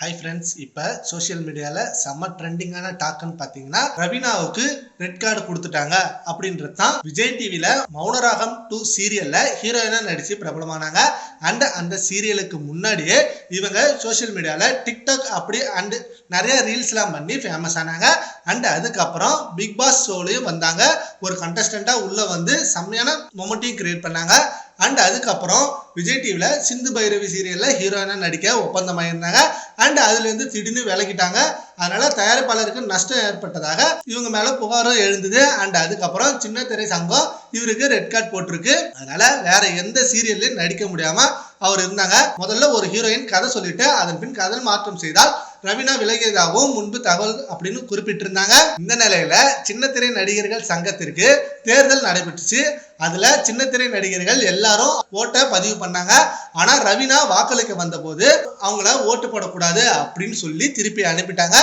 Hi friends இப்போ social மீடியாவில் செம்ம ட்ரெண்டிங்கான டாக்குன்னு பார்த்தீங்கன்னா ரவீனாவுக்கு ரெட் கார்டு கொடுத்துட்டாங்க அப்படின்றது தான் விஜய் டிவியில் மௌனராகம் டூ சீரியலில் ஹீரோயினாக நடித்து பிரபலமானாங்க. அண்ட் அந்த சீரியலுக்கு முன்னாடியே இவங்க சோஷியல் மீடியாவில் டிக்டாக் அப்படி அண்ட் நிறைய ரீல்ஸ்லாம் பண்ணி ஃபேமஸ் ஆனாங்க. அண்ட் அதுக்கப்புறம் பிக் பாஸ் ஷோலையும் வந்தாங்க. ஒரு கண்டஸ்டண்ட்டாக உள்ளே வந்து செம்மையான மொமெண்ட்டையும் கிரியேட் பண்ணாங்க. அண்ட் அதுக்கப்புறம் விஜய் டிவியில் சிந்து பைரவி சீரியலில் ஹீரோயினாக நடிக்க ஒப்பந்தமாயிருந்தாங்க. அண்ட் அதுலேருந்து திடீர்னு விலகிட்டாங்க. அதனால தயாரிப்பாளருக்கு நஷ்டம் ஏற்பட்டதாக இவங்க மேலே புகாரும் எழுந்தது. அண்ட் அதுக்கப்புறம் சின்ன திரை சங்கம் இவருக்கு ரெட் கார்டு போட்டிருக்கு. அதனால வேற எந்த சீரியல்லையும் நடிக்க முடியாம அவர் இருந்தாங்க. முதல்ல ஒரு ஹீரோயின் கதை சொல்லிட்டு அதன் பின் கதை மாற்றம் செய்தால் ரவீனா விலகியதாகவும் முன்பு தகவல் அப்படின்னு குறிப்பிட்டிருந்தாங்க. இந்த நிலையில சின்னத்திரை நடிகர்கள் சங்கத்திற்கு தேர்தல் நடைபெற்றுச்சு. அதுல சின்னத்திரை நடிகர்கள் எல்லாரும் ஓட்டை பதிவு பண்ணாங்க. ஆனா ரவீனா வாக்களிக்க வந்தபோது அவங்கள ஓட்டு போடக்கூடாது அப்படின்னு சொல்லி திருப்பி அனுப்பிட்டாங்க.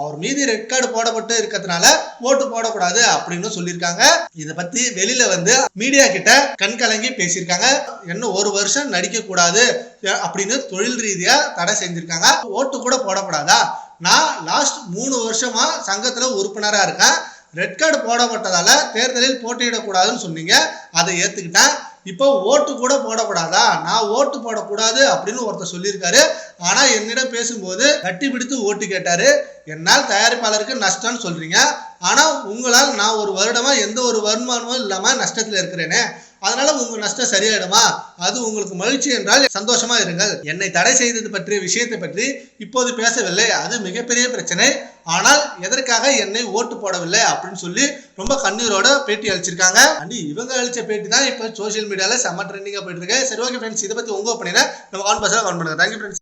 அவர் மீது ரெட் கார்டு போடப்பட்டு இருக்கிறதுனால ஓட்டு போடக்கூடாது அப்படின்னு சொல்லியிருக்காங்க. இதை பத்தி வெளியில வந்து மீடியா கிட்ட கண்கலங்கி பேசியிருக்காங்க. இன்னும் ஒரு வருஷம் நடிக்க கூடாது அப்படின்னு தொழில் ரீதியா தடை செஞ்சிருக்காங்க. ஓட்டு கூட போடக்கூடாது நான் லாஸ்ட் மூணு வருஷமா சங்கத்துல உறுப்பினரா இருக்கேன். ரெட் கார்டு போடப்பட்டதால தேர்தலில் போட்டியிடக்கூடாதுன்னு சொன்னீங்க. அதை ஏத்துக்கிட்டேன். இப்போ ஓட்டு கூட போடக்கூடாதா நான் ஓட்டு போடக்கூடாது அப்படின்னு ஒருத்தர் சொல்லியிருக்காரு. ஆனா என்னிடம் பேசும்போது கட்டி பிடித்து ஓட்டு கேட்டாரு. என்னால் தயாரிப்பாளருக்கு நஷ்டம்னு சொல்றீங்க. ஆனால் உங்களால் நான் ஒரு வருடமாக எந்த ஒரு வருமானமும் இல்லாமல் நஷ்டத்தில் இருக்கிறேனே அதனால உங்க நஷ்டம் சரியாயிடுமா? அது உங்களுக்கு மகிழ்ச்சி என்றால் சந்தோஷமா இருங்கள். என்னை தடை செய்தது பற்றிய விஷயத்தை பற்றி இப்போது பேசவில்லை. அது மிகப்பெரிய பிரச்சனை. ஆனால் எதற்காக என்னை ஓட்டு போடவில்லை அப்படின்னு சொல்லி ரொம்ப கண்ணீரோட பேட்டி அழிச்சிருக்காங்க அண்ட் இவங்க அழிச்ச பேட்டி தான் இப்போ சோசியல் மீடியாவில் செம்ம ட்ரெண்டிங்காக போயிட்டு இருக்கு. சரி ஓகே ஃப்ரெண்ட்ஸ் இதை பற்றி உங்க ஒப்பீனியனை நம்ம கான்பர்ஸாக பஸ்ஸில் கான் பண்ணுங்க. Thank you friends